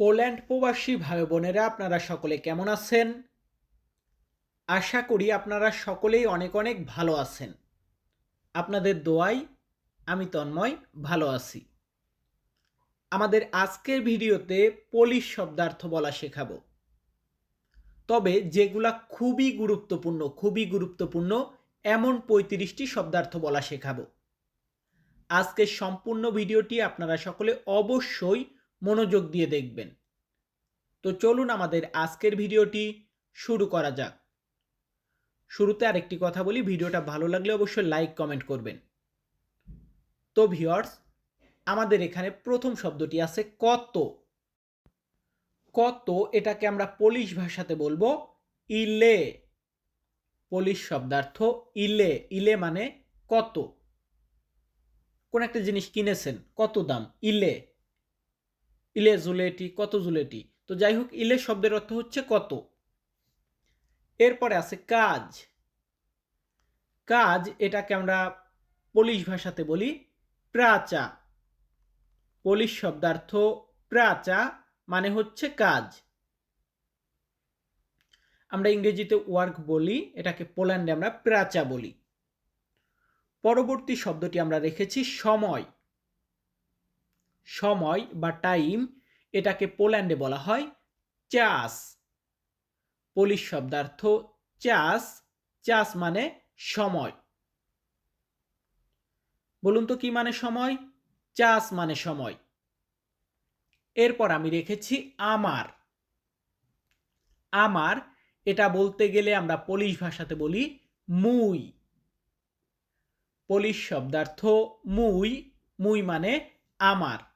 Poland প্রবাসী ভাই বোনেরা, আপনারা সকলে কেমন আছেন? আশা করি আপনারা সকলেই অনেক অনেক ভালো আছেন। আপনাদের দোয়াই আমি তন্ময় ভালো আছি। আমাদের আজকের ভিডিওতে পলিশ শব্দার্থ বলা শেখাবো। তবে যেগুলা খুবই গুরুত্বপূর্ণ খুবই গুরুত্বপূর্ণ, এমন পঁয়ত্রিশটি শব্দার্থ বলা শেখাবো। আজকের সম্পূর্ণ ভিডিওটি আপনারা সকলে অবশ্যই মনোযোগ দিয়ে দেখবেন। তো চলুন আমাদের আজকের ভিডিওটি শুরু করা যাক। শুরুতে আরেকটি কথা বলি, ভিডিওটা ভালো লাগলে অবশ্যই লাইক, কমেন্ট করবেন। তো ভিওর্স আমাদের এখানে প্রথম শব্দটি আছে কত। কত এটাকে আমরা পলিশ ভাষাতে বলব ইলে। পলিশ শব্দার্থ ইলে। ইলে মানে কত। কোন একটা জিনিস কিনেছেন, কত দাম? ইলে। ইলে জুলেটি, কত জুলেটি? তো যাই হোক ইলে শব্দের অর্থ হচ্ছে কত। এরপরে আছে কাজ। কাজ, এটাকে আমরা পলিশ ভাষাতে বলি প্রাচা। পলিশ শব্দার্থ প্রাচা মানে হচ্ছে কাজ। আমরা ইংরেজিতে ওয়ার্ক বলি, এটাকে পোল্যান্ডে আমরা প্রাচা বলি। পরবর্তী শব্দটি আমরা রেখেছি সময়। সময় বা টাইম এটাকে পোল্যান্ডে বলা হয় চাস পোলিশ শব্দার্থ চাস চাস মানে সময়। বলুন তো কি মানে সময়? চাস মানে সময়। এরপর আমি রেখেছি আমার। আমার, এটা বলতে গেলে আমরা পোলিশ ভাষাতে বলি মুই। পোলিশ শব্দার্থ মুই মুই মানে আমার।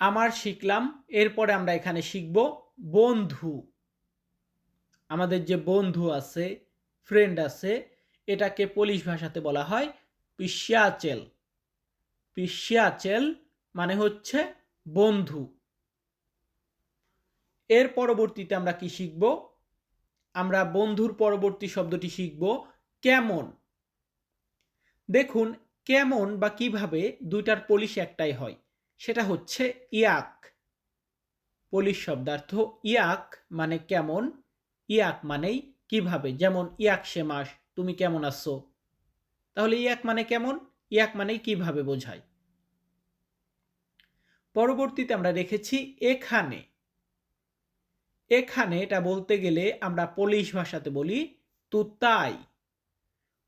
আমার শিখলাম, এরপরে আমরা এখানে শিখব বন্ধু। আমাদের যে বন্ধু আছে ফ্রেন্ড আছে, এটাকে পোলিশ ভাষাতে বলা হয় পিসিয়াচেল পিসিয়াচেল মানে হচ্ছে বন্ধু। এর পরবর্তীতে আমরা কি শিখব? আমরা বন্ধুর পরবর্তী শব্দটি শিখব কেমন। দেখুন, কেমন বা কীভাবে দুইটার পলিশ একটাই হয়। সেটা হচ্ছে ইয়াক। পলিশ শব্দার্থ ইয়াক মানে কেমন? ইয়াক মানেই কীভাবে? যেমন, ইয়াক সে মাস, তুমি কেমন আছো? তাহলে ইয়াক মানে কেমন? ইয়াক মানেই কীভাবে বোঝায়? পরবর্তীতে আমরা রেখেছি এখানে। এখানে এটা বলতে গেলে আমরা পলিশ ভাষাতে বলি তুতাই।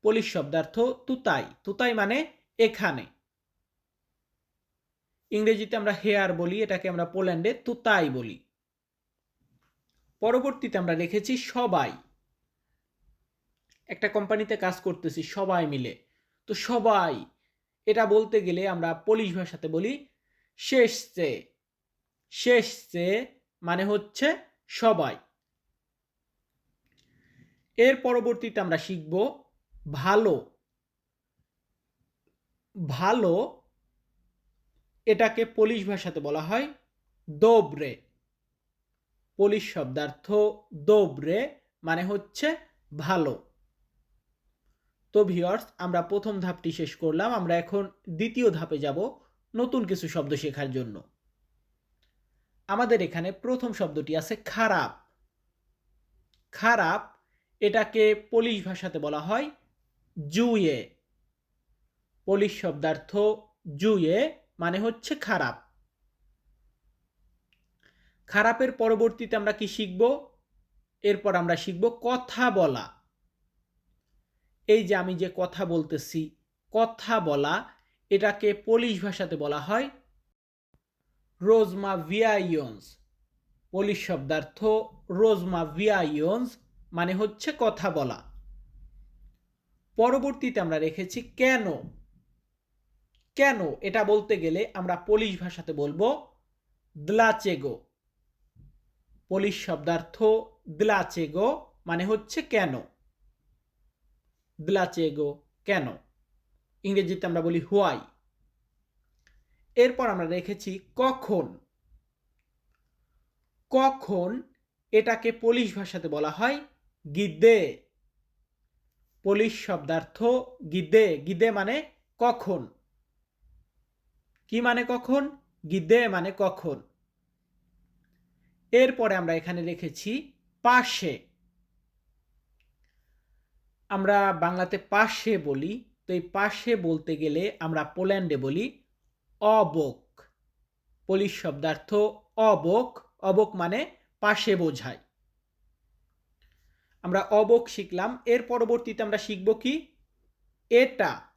পলিশ শব্দার্থ তুতাই। তুতাই মানে এখানে। ইংরেজিতে আমরা হেয়ার বলি, এটাকে আমরা পোল্যান্ডে তুতাই বলি। পরবর্তীতে আমরা রেখেছি সবাই, একটা কোম্পানিতে কাজ করতেছি, সবাই মিলে। তো সবাই, এটা বলতে গেলে আমরা পলিশ ভাষাতে বলি শেষ চে। শেষ চে মানে হচ্ছে সবাই। এর পরবর্তীতে আমরা শিখব ভালো। ভালো এটাকে পলিশ ভাষাতে বলা হয় দোবরে পলিশ শব্দার্থ দোবরে মানে হচ্ছে ভালো। তো ভিওর্স আমরা প্রথম ধাপটি শেষ করলাম, আমরা এখন দ্বিতীয় ধাপে যাব নতুন কিছু শব্দ শেখার জন্য। আমাদের এখানে প্রথম শব্দটি আছে খারাপ। খারাপ এটাকে পলিশ ভাষাতে বলা হয় জুয়ে। পলিশ শব্দার্থ জুয়ে মানে হচ্ছে খারাপ। খারাপের পরবর্তীতে আমরা কি শিখব? এরপর আমরা শিখব কথা বলা। এই যে আমি যে কথা বলতেছি, কথা বলা, এটাকে পলিশ ভাষাতে বলা হয় রোজমা ভিয়াইয়ন্স পলিশ শব্দার্থ রোজমা ভিয়াইয়ন্স মানে হচ্ছে কথা বলা। পরবর্তীতে আমরা রেখেছি কেন? কেন এটা বলতে গেলে আমরা পলিশ ভাষাতে বলব দ্লাচেগো পলিশ শব্দার্থ দ্লাচেগো মানে হচ্ছে কেন? দ্লাচেগো কেন? ইংরেজিতে আমরা বলি হোয়াই এরপর আমরা রেখেছি কখন? কখন এটাকে পলিশ ভাষাতে বলা হয় গিদ্দে পলিশ শব্দার্থ গিদ্দে গিদ্দে মানে কখন? কি মানে কখন? গিদে মানে কখন? এরপরে আমরা এখানে রেখেছি পাশে। আমরা বাংলাতে পাশে বলি, তো এই পাশে বলতে গেলে আমরা পোল্যান্ডে বলি অবক। পলিশ শব্দার্থ অবক। অবক মানে পাশে বোঝায়। আমরা অবক শিখলাম। এর পরবর্তীতে আমরা শিখব কি? এটা।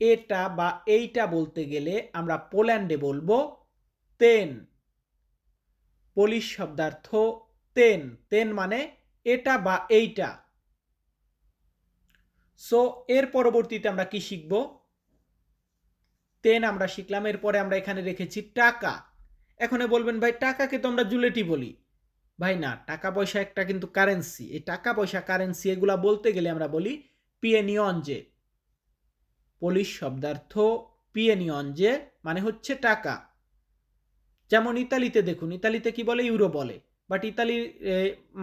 এটা বা এইটা বলতে গেলে আমরা পোল্যান্ডে বলব তেন। পলিশ শব্দার্থ তেন। তেন মানে এটা বা এইটা। সো এর পরবর্তীতে আমরা কি শিখব? তেন আমরা শিখলাম, এরপরে আমরা এখানে রেখেছি টাকা। এখানে বলবেন, ভাই, টাকাকে তো আমরা জুলেটি বলি। ভাই, না, টাকা পয়সা একটা কিন্তু কারেন্সি এই টাকা পয়সা কারেন্সি এগুলা বলতে গেলে আমরা বলি পিএনিয়নজে। পলিশ শব্দার্থ পিএনিয়নজে মানে হচ্ছে টাকা। যেমন ইতালিতে দেখুন, ইতালিতে কি বলে? ইউরো বলে। বাট ইতালি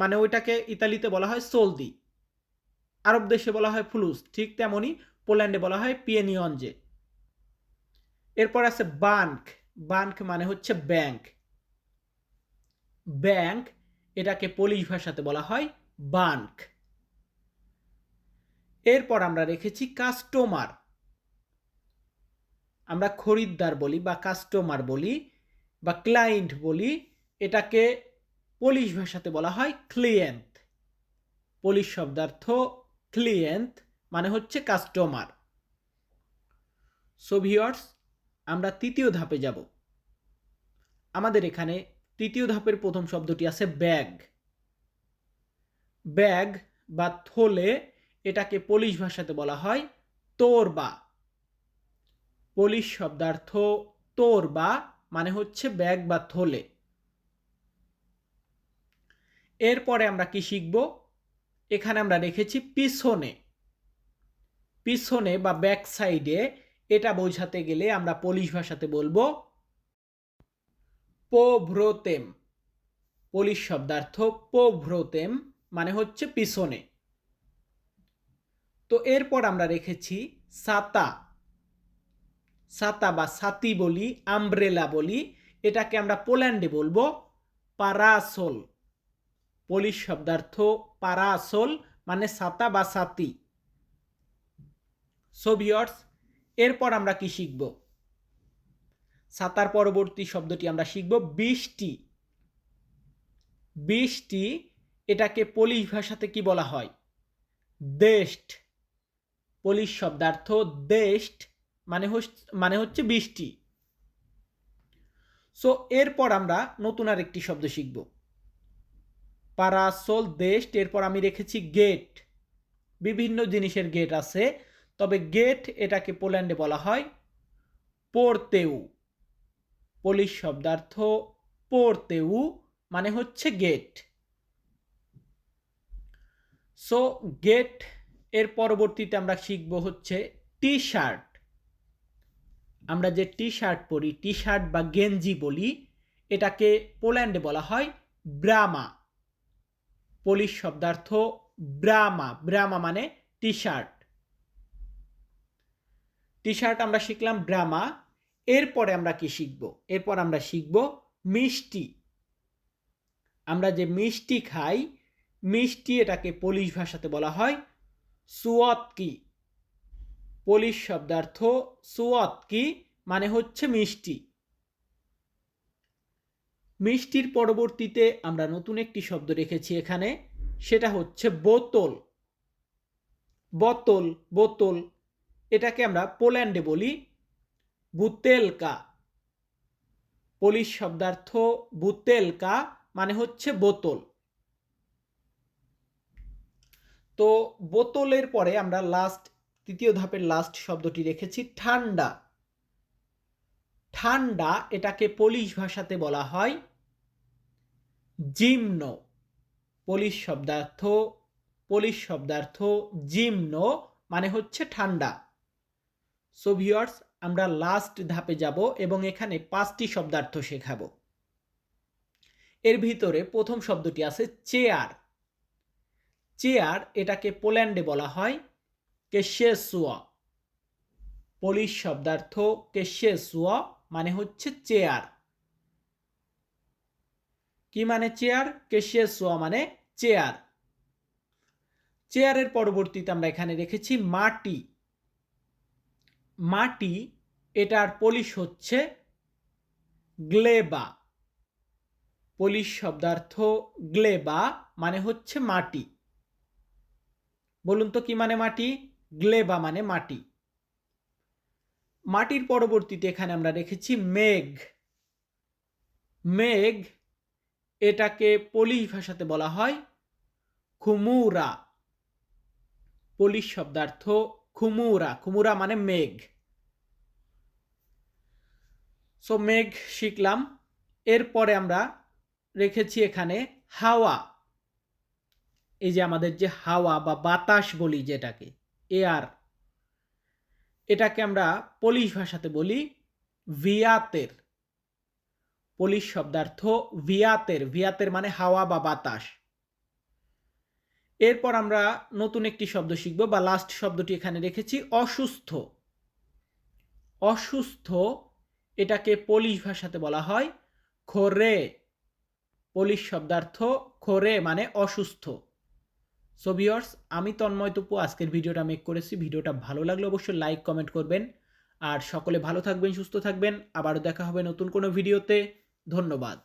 মানে ওইটাকে ইতালিতে বলা হয় সোলদি। আরব দেশে বলা হয় ফুলুস, ঠিক তেমনই পোল্যান্ডে বলা হয় পিএনিয়নজে এরপর আছে বাঙ্ক বাঙ্ক মানে হচ্ছে ব্যাংক। ব্যাংক এটাকে পোলিশ ভাষাতে বলা হয় বাঙ্ক এরপর আমরা রেখেছি কাস্টমার। আমরা খরিদ্দার বলি বা কাস্টমার বলি বা ক্লায়েন্ট বলি, এটাকে পোলিশ ভাষাতে বলা হয় ক্লিয়েন্ট পোলিশ শব্দার্থ ক্লিয়েন্ট মানে হচ্ছে কাস্টমার সো ভিওয়ার্স আমরা তৃতীয় ধাপে যাব। আমাদের এখানে তৃতীয় ধাপের প্রথম শব্দটি আছে ব্যাগ ব্যাগ বা থলে এটাকে পোলিশ ভাষাতে বলা হয় তোর বা পোলিশ শব্দার্থ তোর বা মানে হচ্ছে ব্যাগ বা থলে। এরপরে আমরা কি শিখব? এখানে আমরা রেখেছি পিছনে। পিছনে বা ব্যাক সাইডে এটা বোঝাতে গেলে আমরা পোলিশ ভাষাতে বলব পোভ্রোতেম পোলিশ শব্দার্থ পোভ্রোতেম মানে হচ্ছে পিছনে। তো এরপর আমরা রেখেছি সাতা সাতা বা সাতি বলি, আমব্রেলা বলি, এটাকে আমরা পোল্যান্ডে বলব পারাসোল। পোলিশ শব্দার্থ পারাসোল মানে সাতা বা সাতি। সোভিয়র্স এরপর আমরা কি শিখব? সাতার পরবর্তী শব্দটি আমরা শিখব বৃষ্টি। বৃষ্টি এটাকে পোলিশ ভাষাতে কি বলা হয়? দেষ্ট পোলিশ শব্দার্থ দেষ্ট মানে মানে হচ্ছে বৃষ্টি। সো এরপর আমরা নতুন আর একটি শব্দ শিখব। পারাসোল দেশ এরপর আমি রেখেছি গেট বিভিন্ন জিনিসের গেট আছে, তবে গেট এটাকে পোল্যান্ডে বলা হয় পোরতেউ পোলিশ শব্দার্থ পোরতেউ মানে হচ্ছে গেট সো গেটের পরবর্তীতে আমরা শিখব হচ্ছে টি শার্ট আমরা যে টি শার্ট পরি টি শার্ট বা গেঞ্জি বলি, এটাকে পোল্যান্ডে বলা হয় ব্রামা পোলিশ শব্দার্থ ব্রামা ব্রামা মানে টি শার্ট টি শার্ট আমরা শিখলাম ব্রামা এরপরে আমরা কি শিখব? এরপর আমরা শিখব মিষ্টি। আমরা যে মিষ্টি খাই, মিষ্টি এটাকে পোলিশ ভাষাতে বলা হয় সুয়তকি। পোলিশ শব্দার্থ সুয়তকি। মানে হচ্ছে মিষ্টি। মিষ্টির পরবর্তীতে আমরা নতুন একটি শব্দ রেখেছি এখানে, সেটা হচ্ছে বোতল। বোতল বোতল, এটাকে আমরা পোল্যান্ডে বলি বুতেলকা। পোলিশ শব্দার্থ বুতেলকা মানে হচ্ছে বোতল। তো বোতলের পরে আমরা লাস্ট তৃতীয় ধাপের লাস্ট শব্দটি রেখেছি ঠান্ডা। ঠান্ডা এটাকে পোলিশ ভাষাতে বলা হয় জিম্ন। পোলিশ শব্দার্থ পোলিশ শব্দার্থ জিম্ন মানে হচ্ছে ঠান্ডা। সো আমরা লাস্ট ধাপে যাব এবং এখানে পাঁচটি শব্দার্থ শেখাব। এর ভিতরে প্রথম শব্দটি আছে চেয়ার। চেয়ার এটাকে পোল্যান্ডে বলা হয় কেশেসুয়া পোলিশ শব্দার্থ কেশেসুয়া মানে হচ্ছে চেয়ার কি মানে চেয়ার কেশিয়া সোয়া মানে চেয়ার চেয়ারের পরবর্তীতে আমরা এখানে রেখেছি মাটি। মাটি, এটার পলিশ হচ্ছে গ্লেবা পলিশ শব্দার্থ গ্লেবা মানে হচ্ছে মাটি। বলুন তো কি মানে মাটি? গ্লেবা মানে মাটি। মাটির পরবর্তীতে এখানে আমরা রেখেছি মেঘ। মেঘ এটাকে পলিশ ভাষাতে বলা হয় খুমুরা। পলিশ শব্দার্থ খুমুরা। খুমুরা মানে মেঘ। সো মেঘ শিখলাম। এরপরে আমরা রেখেছি এখানে হাওয়া। এই যে আমাদের যে হাওয়া বা বাতাস বলি যেটাকে এয়ার এটাকে আমরা পলিশ ভাষাতে বলি ভিয়াতের। পলিশ শব্দার্থ ভিয়াতের। ভিয়াতের মানে হাওয়া বা বাতাস। এরপর আমরা নতুন একটি শব্দ শিখব বা লাস্ট শব্দটি এখানে রেখেছি অসুস্থ। অসুস্থ এটাকে পলিশ ভাষাতে বলা হয় খোরে। পলিশ শব্দার্থ খোরে মানে অসুস্থ। সো ভিওর্স আমি তন্ময় তপু আজকের ভিডিওটা মেক করেছি। ভিডিওটা ভালো লাগলে অবশ্যই লাইক কমেন্ট করবেন। আর সকলে ভালো থাকবেন, সুস্থ থাকবেন। আবারও দেখা হবে নতুন কোনো ভিডিওতে ধন্যবাদ।